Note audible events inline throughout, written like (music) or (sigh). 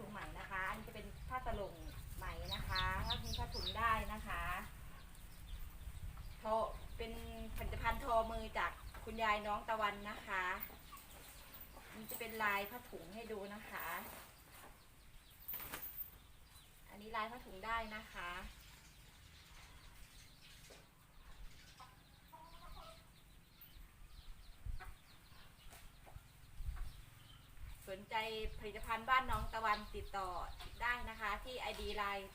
ถุงใหม่นะคะ อันนี้จะเป็นผ้าตะลงใหม่นะคะถ้ามีผ้าถุงได้นะคะโทเป็นผลิตภัณฑ์ทอมือจากคุณยายน้องตะวันนะคะมันจะเป็นลายผ้าถุงให้ดูนะคะ อันนี้ลายผ้าถุงได้นะคะ สนใจผลิตภัณฑ์บ้านน้องตะวันติดต่อได้นะคะ ที่ ID ไลน์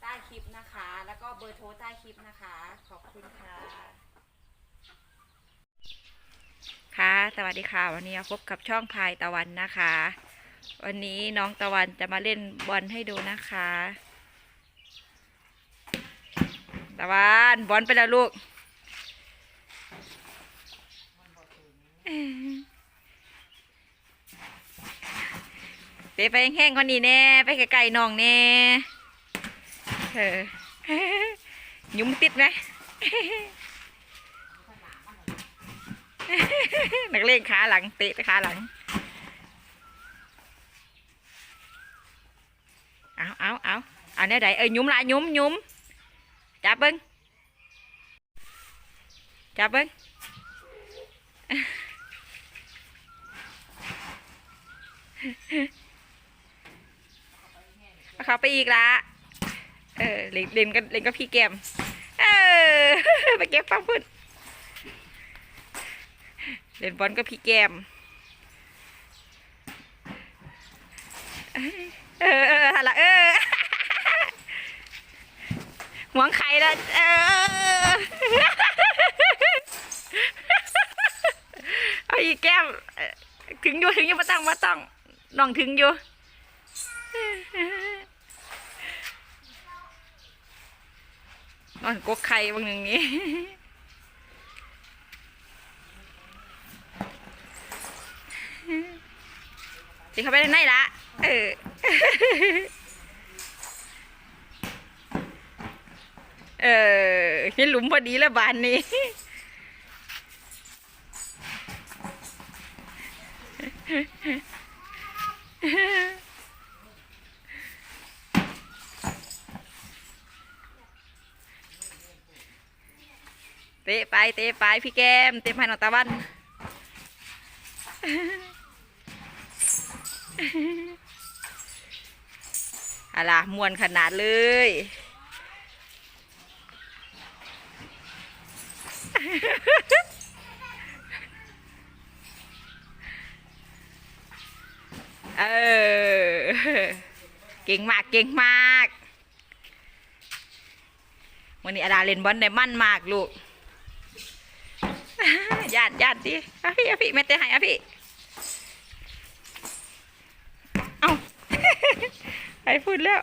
ใต้คลิปนะคะ แล้วก็เบอร์โทรใต้คลิปนะคะ ขอบคุณค่ะ ค่ะ สวัสดีค่ะ วันนี้พบกับช่องพายตะวันนะคะ วันนี้น้องตะวันจะมาเล่นบอลให้ดูนะคะ ตะวันบอลไปแล้วลูก เตไปแห้งๆก่อนดีแน่ ไปไกลๆน้องแน่เออยุงติดไหมนักเล่นขาหลังเตะขาหลัง เอาเอาเอาเอาแนวใดเอ้ยยุ้มละยุ้มยุ้มจับเบิ้งจับเบิ้ง เขาไปอีกละเออเล่นเล่นกันเล่นกับพี่แกมเออไปเก็บฟังพุ่นเล่นบอลกับพี่แกมเออเออหันละเออหวงไข่ละเออเอาอีกแก้มถึงอยู่ถึงอยู่มาตั้งมาตั้งน้องถึงอยู่ นอนกกไข่บางหนึ่งนี้สิเขาไปในละเออเออเห็นหลุมพอดีแล้วบานนี้ เตะไปเตะไปพี่แก้ม เตะไปหนองตะวัน อะไรมวนขนาดเลยเออ เก่งมาก เก่งมาก วันนี้อาดาเล่นบอลได้มั่นมากลูก ญาติญาติดิอาพี่อาพี่แม่เตะห้เอาพี่ เอาไปพูดแล้ว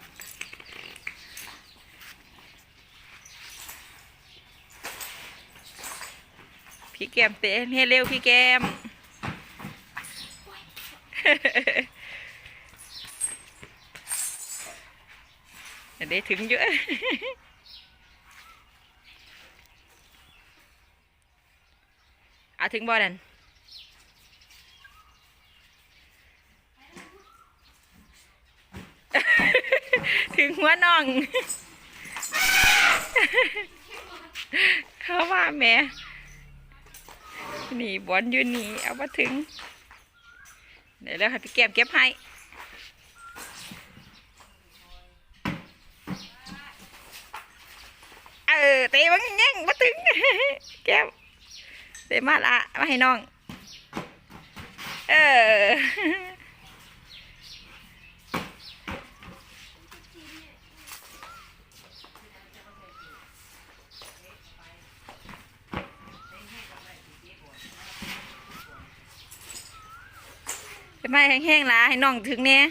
พี่แกมเตะให้เร็วพี่แกมเดี๋ยวได้ถึง เยอะเอาถึงบ่อนั่นถึงหัวน่อง เข้ามาแหม่นี่บอลอยู่นี่เอามาถึง เดี๋ยวแล้วให้พี่แก้มเก็บให้เออเตะบังแย่งมาถึง แก้ม เตะมาละมาให้น้อง เออจะมาแห้งๆละให้น้องถึงเนี่ย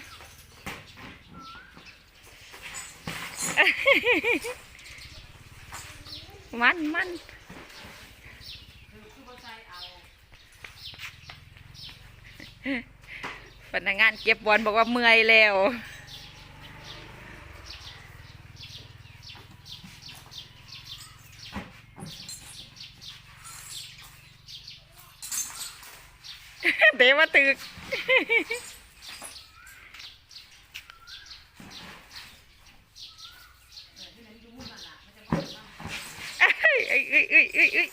มันมัน พนักงานเก็บบอลบอกว่าเมื่อยแล้วเดว่าตึกเอ้ยเอ้ยเอ้ยเอ้ย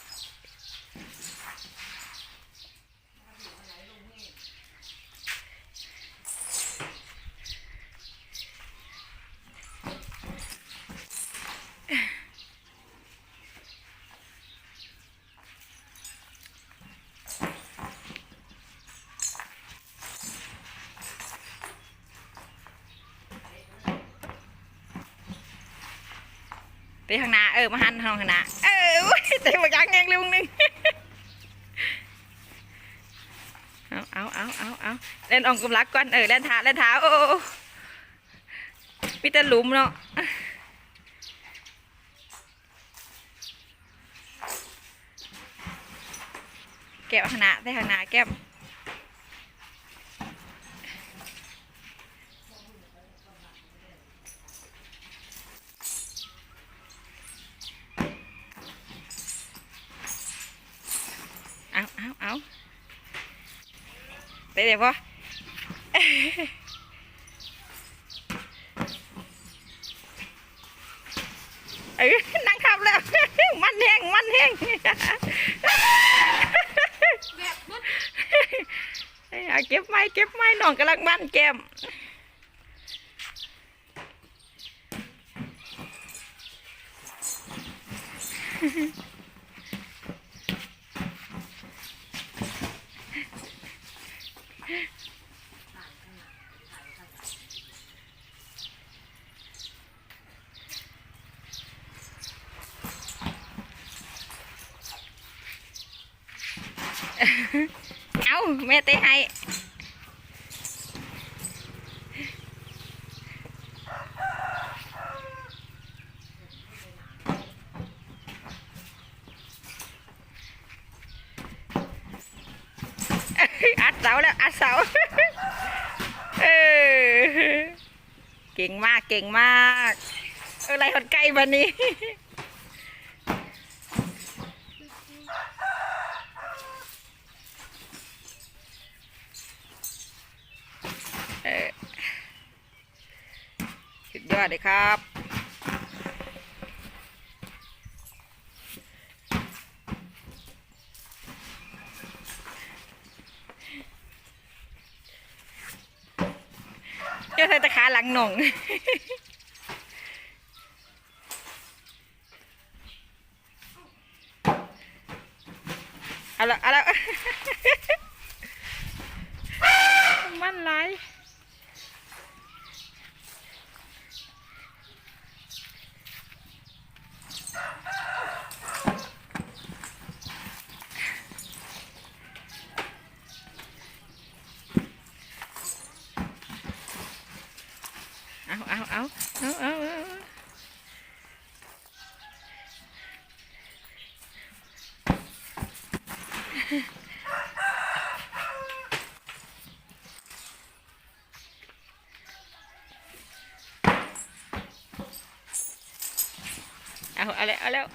ไปข้างหน้าเออมาหันทางข้างหน้าเออแต่ว่ายังยังลุงหนึงเอาเอาเอาเอาเอาเล่นองกำลักก่อนเออเล่นเท้าเล่นเท้าโอ้มีแต่หลุมเนาะแก้วข้างหน้าได้ข้างหน้าแก้มเอาเอาเอา ได้เลยปะเออนั่งขับแล้ว มันแห้งมันแห้งเอาเก็บไม้เก็บไม้น้องกำลังบ้านแก้ม เอาแม่เตะให้อัดเสาแล้วอัดเสาเออเก่งมากเก่งมากอออะไรหดใกล้วันนี้ เออ สดยอดเลยครับเจ้าใส่ตะขาหลังหน่องเอาละเอาละมันไหล เอาเอาเอาเอาเอาแล้วเอาแล้ว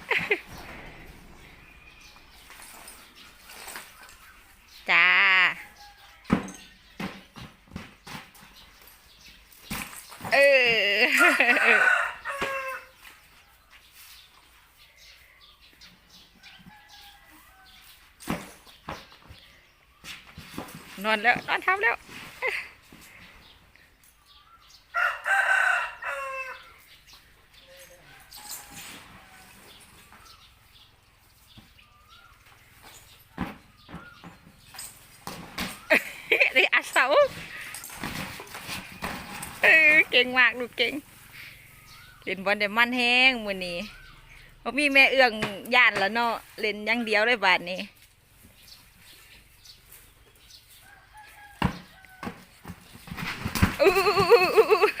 นอนแล้ว นอนทับแล้วได้อัดเสาเออเก่งมากลูกเก่งเล่นบอลแต่มันแห้งมือนี้เพราะมีแม่เอื้องย่านแล้วเนาะเล่นอยังเดียวเลยบาทนี้ Ooh. (laughs)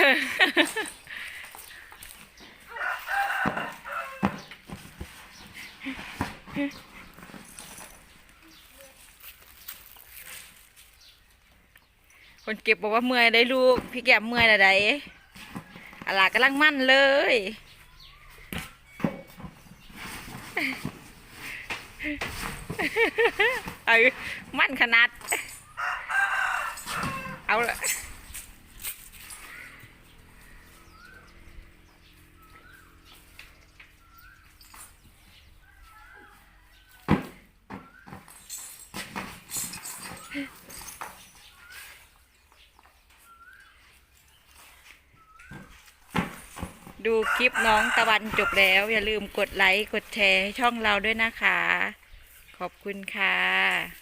คนเก็บบอกว่าเมื่อยได้ลูก พี่แก้มเมื่อยอะไรอะลากำลังมั่นเลยเออมั่นขนาด เอาละ ดูคลิปน้องตะวันจบแล้ว อย่าลืมกดไลค์ กดแชร์ให้ช่องเราด้วยนะคะ ขอบคุณค่ะ